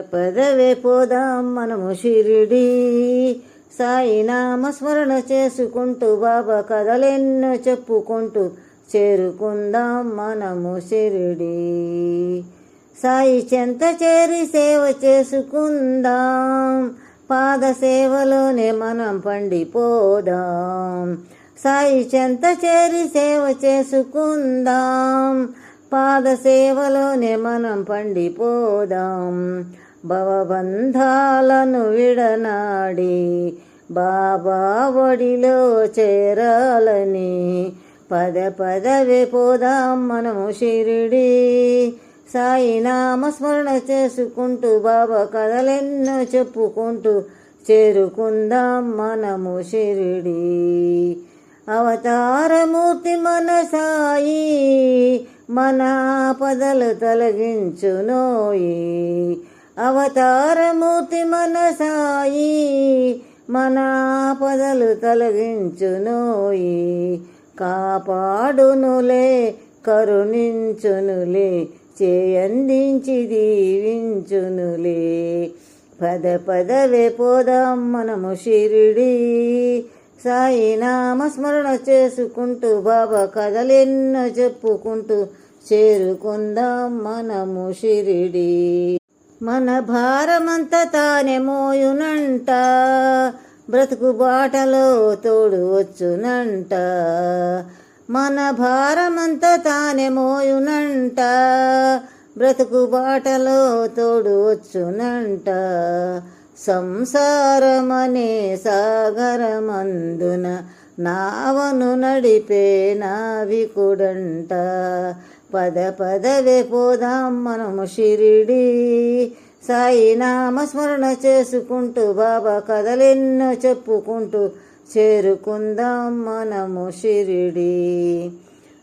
పదవే పోదాం మనము షిరిడి. సాయి నామ స్మరణ చేసుకుంటూ బాబా కథలెన్నో చెప్పుకుంటూ చేరుకుందాం మనము షిరిడి. సాయి చెంత చేరి సేవ చేసుకుందాం. పాద సేవలోనే మనం పండిపోదాం. సాయి చెంత చేరి సేవ చేసుకుందాం. పాద సేవలోనే మనం పండిపోదాం. భవబంధాలను విడనాడి బాబా ఒడిలో చేరాలని పద పదవే పోదాం మనము షిరిడి. సాయి నామ స్మరణ చేసుకుంటూ బాబా కథలెన్నో చెప్పుకుంటూ చేరుకుందాం మనము షిరిడి. అవతారమూర్తి మన సాయి మన పదలు తొలగించునోయి అవతారమూర్తి మన సాయి మన పదలు తొలగించునోయి కాపాడునులే కరుణించునులే చేయందించి దీవించునులే. పద పదవే పోదాం మనము షిరిడీ. సాయి నామ స్మరణ చేసుకుంటూ బాబా కథలెన్నో చెప్పుకుంటూ చేరుకుందాం మనము షిరిడి. మన భారమంతా తానే మోయునంట బ్రతుకు బాటలో తోడు వచ్చునంట. మన భారమంతా తానే మోయునంట బ్రతుకు బాటలో తోడు వచ్చునంట. సంసారమనే సాగరమందున నావను నడిపే నావికుడంట పద పదవే పోదాం మనము షిరిడి. సాయి నామ స్మరణ చేసుకుంటూ బాబా కథలెన్నో చెప్పుకుంటూ చేరుకుందాం మనము షిరిడి.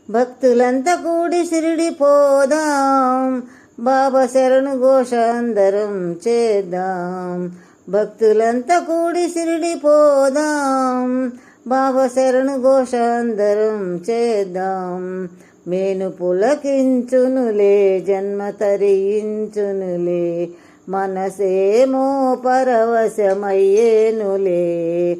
భక్తులంతా కూడి షిరిడి పోదాం. బాబా శరణు ఘోష అందరం చేద్దాం. భక్తులంతా కూడి షిరిడి పోదాం బాబా శరణు ఘోష అందరం చేద్దాం. మేను పులకించునులే జన్మ తరించునులే మనసేమో పరవశమయ్యేనులే.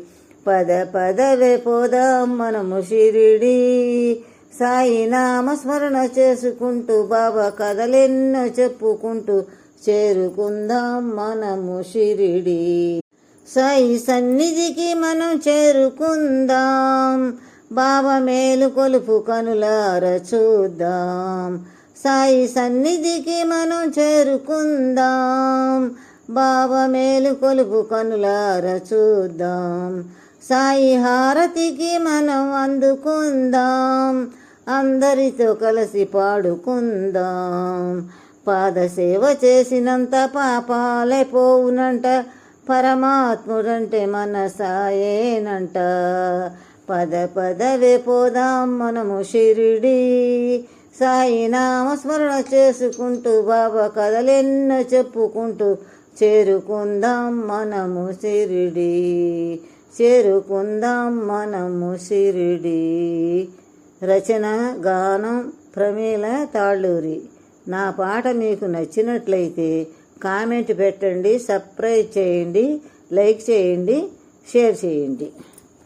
పద పదవే పోదాం మనము షిరిడి. సాయి నామ స్మరణ చేసుకుంటూ బాబా కథలెన్నో చెప్పుకుంటూ చేరుకుందాం మనము షిరిడి. సాయి సన్నిధికి మనం చేరుకుందాం. బాబా మేలు కొలుపు కనులార చూద్దాం. సాయి సన్నిధికి మనం చేరుకుందాం. బాబా మేలు కొలుపు కనులార చూద్దాం. సాయి హారతికి మనం అందుకుందాం. అందరితో కలిసి పాడుకుందాం. పాదసేవ చేసినంత పాపాలే పోవునంట పరమాత్ముడంటే మనసాయేనంట. పద పదవే పోదాం మనము షిరిడి. సాయినామ స్మరణ చేసుకుంటూ బాబా కథలెన్నో చెప్పుకుంటూ చేరుకుందాం మనము షిరిడి. చేరుకుందాం మనము షిరిడి. రచన గానం ప్రమీల తాళ్ళూరి. నా పాట మీకు నచ్చినట్లయితే కామెంట్ పెట్టండి సబ్స్క్రైబ్ చేయండి లైక్ చేయండి షేర్ చేయండి.